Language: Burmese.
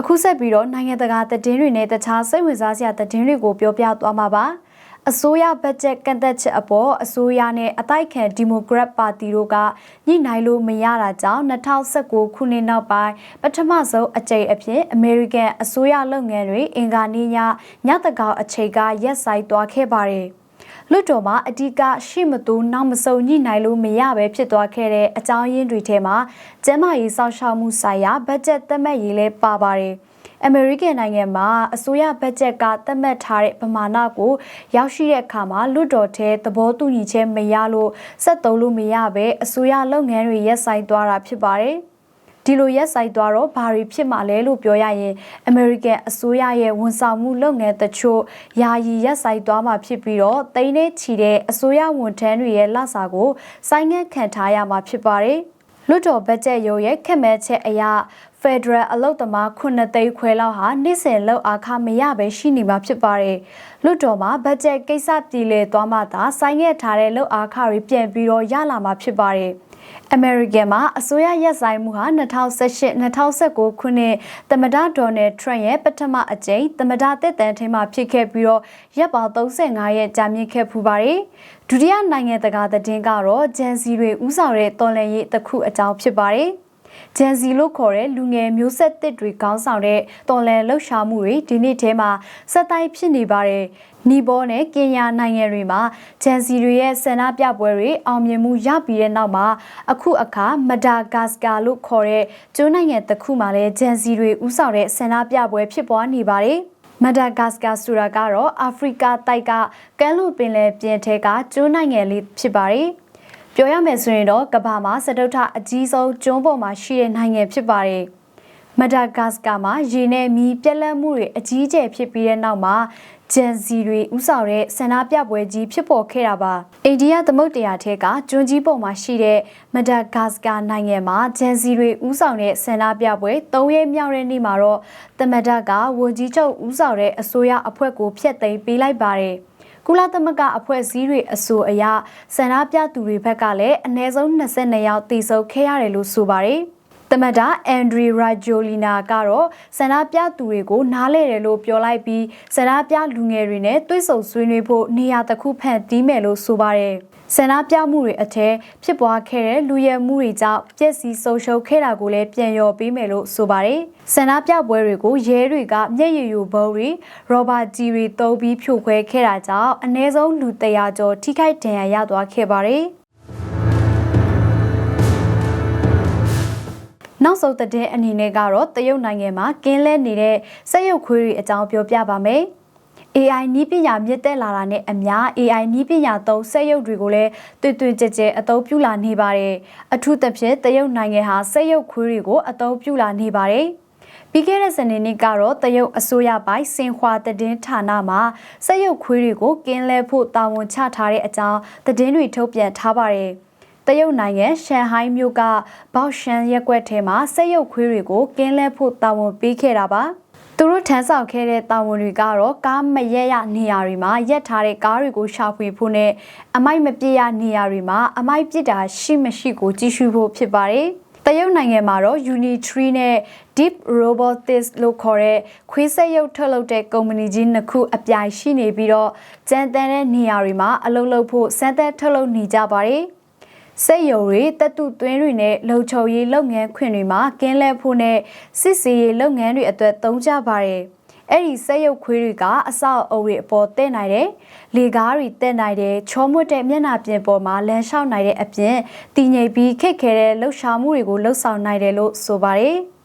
အခုဆက်ပြီးတော့နိုင်ငံတကာသတင်းတွေနဲ့တခြားစိတ်ဝင်စားစရာသတင်းတွေကိုပြောပြသွားမှာပါအစိုးရဘတ်ဂျက်ကန့်သက်ချက်အပေါ်အစိုးရနဲ့အတိုက်ခံဒီမိုကရက်ပါတီတို့ကညှိနှိုင်းလို့မရတာကြောင့်2019ခုနှစ်နောက်ပိုင်းပထမဆုံးအကြိမ်အဖြစ်အမေရိကန်အစိုးရလုပ်ငန်းတွေအင်ကာနီညညတကောင်အချိန်ကရက်ဆိုင်သွားခဲ့ပါတယ် လွတ်တော်မှာအဓိကရှိမသူနောက်မစုံညှိနှိုင်းလို့မရပဲဖြစ်သွားခဲ့တဲ့အကြောင်းရင်းတွေထဲမှာကျန်းမာရေးစောင့်ရှောက်မှုဆိုင်ရာဘတ်ဂျက်သတ်မှတ်ရေးလဲပါပါတယ်။အမေရိကန်နိုင်ငံမှာအစိုးရဘတ်ဂျက်ကသတ်မှတ်ထားတဲ့ပမာဏကိုရောက်ရှိတဲ့အခါမှာလွတ်တော်ထဲသဘောတူညီချက်မရလို့ဆက်သုံးလို့မရပဲအစိုးရလုပ်ငန်းတွေရက်ဆိုင်သွားတာဖြစ်ပါတယ်။ ဒီလိုရက်ဆိုင်သွားတော့ဘာတွေဖြစ်မှာလဲလို့ပြောရရင်အမေရိကန်အစိုးရရဲ့ဝန်ဆောင်မှုလုပ်ငန်းတချို့ယာယီရက်ဆိုင်သွားမှာဖြစ်ပြီးတော့တိန်းနဲ့ချီတဲ့အစိုးရဝန်ထမ်းတွေရဲ့လစာကိုစိုင်းငံ့ခံထားရမှာဖြစ်ပါတယ်။လွတ်တော်ဘတ်ဂျက်ရုံးရဲ့ခက်မဲချက်အရ Federal အလုပ်သမား9သိန်းခွဲလောက်ဟာနှစ်စဉ်လောက်အားခမရပဲရှိနေမှာဖြစ်ပါတယ်။လွတ်တော်မှာဘတ်ဂျက်ကိစ္စပြည်လေသွားမှသာစိုင်းငဲ့ထားတဲ့လောက်အားခတွေပြန်ပြီးတော့ရလာမှာဖြစ်ပါတယ်။ American မှာအစိုးရရက်ဆိုင်မှုဟာ2018-2019ခုနှစ်သမ္မတဒေါ်နယ်ထရန့်ရဲ့ပထမအကြိမ်သမ္မတတက်တန်းထင်းမှာဖြစ်ခဲ့ပြီးတော့ရက်ပေါင်း35ရက်ကြာမြင့်ခဲ့ဖူးပါတယ်။ဒုတိယနိုင်ငံတကာသတင်းကတော့ဂျန်စီတွေဥဆောင်တဲ့တော်လှန်ရေးတစ်ခုအကြောင်းဖြစ်ပါတယ်။ ဂျန်စီလို့ခေါ်တဲ့လူငယ်မျိုးဆက်တစ်တွေခေါင်းဆောင်တဲ့တော်လန်လှုပ်ရှားမှုတွေဒီနေ့ထဲမှာစက်တိုင်းဖြစ်နေပါတယ်။နီဘောနဲ့ကင်ညာနိုင်ငံတွေမှာဂျန်စီတွေရဲ့ဆန္ဒပြပွဲတွေအောင်မြင်မှုရပြီးတဲ့နောက်မှာအခုအခါမဒါဂတ်စကာလို့ခေါ်တဲ့ကျွန်းနိုင်ငံတစ်ခုမှာလည်းဂျန်စီတွေဥဆောင်တဲ့ဆန္ဒပြပွဲဖြစ်ပွားနေပါတယ်။မဒါဂတ်စကာဆိုတာကတော့အာဖရိကတိုက်ကကမ်းလွန်ပင်လယ်ပြင်ထဲကကျွန်းနိုင်ငံလေးဖြစ်ပါတယ်။ ပြောရမယ်ဆိုရင်တော့ကမ္ဘာမှာစတုထအကြီးဆုံးကျွန်းပေါ်မှာရှိတဲ့နိုင်ငံဖြစ်ပါတယ်။မဒါဂတ်စကာမှာရေနဲ့မီးပြက်လက်မှုတွေအကြီးအကျယ်ဖြစ်ပြီးတဲ့နောက်မှာဂျန်စီတွေဥဆောင်တဲ့ဆန္ဒပြပွဲကြီးဖြစ်ပေါ်ခဲ့တာပါ။အိန္ဒိယသမုဒ္ဒရာထဲကကျွန်းကြီးပေါ်မှာရှိတဲ့မဒါဂတ်စကာနိုင်ငံမှာဂျန်စီတွေဥဆောင်တဲ့ဆန္ဒပြပွဲ၃ရက်မြောက်တဲ့နေ့မှာတော့သမဒကဝန်ကြီးချုပ်ဥဆောင်တဲ့အစိုးရအဖွဲ့ကိုဖျက်သိမ်းပေးလိုက်ပါတယ်။ ကုလသမဂ္ဂအဖွဲ့အစည်းတွေအဆိုအရဆန္ဒပြသူတွေဘက်ကလည်းအနည်းဆုံး22ယောက်တိစုပ်ခဲ့ရတယ်လို့ဆိုပါတယ်။ တမတာအန်ဒရီရာဂျိုလီနာကတော့ဆန္ဒပြသူတွေကိုနားလဲတယ်လို့ပြောလိုက်ပြီးဆန္ဒပြလူငယ်တွေနဲ့တွေ့ဆုံဆွေးနွေးဖို့နေရာတစ်ခုဖန်တီးမယ်လို့ဆိုပါတယ်။ဆန္ဒပြမှုတွေအထက်ဖြစ်ပွားခဲ့တဲ့လူရဲမှုတွေကြောင့်ပျက်စီးဆုံးရှုံးခဲ့တာကိုလည်းပြန်လျော်ပေးမယ်လို့ဆိုပါတယ်။ဆန္ဒပြပွဲတွေကိုရဲတွေကမျက်ရည်ယိုဘုံတွေရောဘာကြီးတွေတုံးပြီးဖြိုခွဲခဲ့တာကြောင့်အ ਨੇ ဆုံးလူတရာကျော်ထိခိုက်ဒဏ်ရာရသွားခဲ့ပါတယ်။ နောက်ဆုံးတဲ့အနေနဲ့ကတော့တရုတ်နိုင်ငံမှာကင်းလဲနေတဲ့စက်ရုပ်ခွေးတွေအကြောင်းပြောပြပါမယ်။ AI နီးပညာမြင့်တက်လာတာနဲ့အမျှ AI နီးပညာသုံးစက်ရုပ်တွေကိုလည်းတွင်တွင်ကြဲကြဲအသုံးပြုလာနေပါတယ်။အထူးသဖြင့်တရုတ်နိုင်ငံဟာစက်ရုပ်ခွေးတွေကိုအသုံးပြုလာနေပါတယ်။ပြီးခဲ့တဲ့စနေနေ့ကတော့တရုတ်အစိုးရပိုင်းစင်ခွာတည်င်းဌာနမှာစက်ရုပ်ခွေးတွေကိုကင်းလဲဖို့တာဝန်ချထားတဲ့အကြောင်းသတင်းတွေထုတ်ပြန်ထားပါတယ်။ တရုတ်နိုင်ငံရှန်ဟိုင်းမြို့ကဘောက်ရှန်ရက်ကွက်ထဲမှာစက်ရုပ်ခွေးတွေကိုကင်းလဲဖို့တာဝန်ပေးခဲ့တာပါ။သူတို့ထမ်းဆောင်ခဲ့တဲ့တာဝန်တွေကတော့ကားမရက်ရနေရာတွေမှာရက်ထားတဲ့ကားတွေကိုရှာဖွေဖို့နဲ့အမိုက်မပြည့်ရနေရာတွေမှာအမိုက်ပြစ်တာရှိမရှိကိုကြည့်ရှုဖို့ဖြစ်ပါတယ်။တရုတ်နိုင်ငံမှာတော့ Unitree နဲ့ Deep Robotics လို့ခေါ်တဲ့ခွေးဆက်ရုပ်ထုတ်လုပ်တဲ့ကုမ္ပဏီကြီးနှစ်ခုအပြိုင်ရှိနေပြီးတော့ကြမ်းတမ်းတဲ့နေရာတွေမှာအလုပ်လုပ်ဖို့စမ်းသပ်ထုတ်လုပ်နေကြပါတယ်။ စိတ်ယုံတွေတက်တုသွင်းတွေနဲ့လုံခြုံရေးလုပ်ငန်းခွင်တွေမှာကင်းလဲဖို့နဲ့စစ်စီရေးလုပ်ငန်းတွေအတွက်သုံးကြပါတယ်။အဲ့ဒီစက်ရုပ်ခွေးတွေကအဆောက်အုံတွေအပေါ်တက်နိုင်တယ်။လေကားတွေတက်နိုင်တယ်။ချောမွတ်တဲ့မျက်နှာပြင်ပေါ်မှာလမ်းလျှောက်နိုင်တဲ့အပြင်တည်ငြိမ်ပြီးခက်ခဲတဲ့လှုပ်ရှားမှုတွေကိုလှုပ်ဆောင်နိုင်တယ်လို့ဆိုပါတယ်။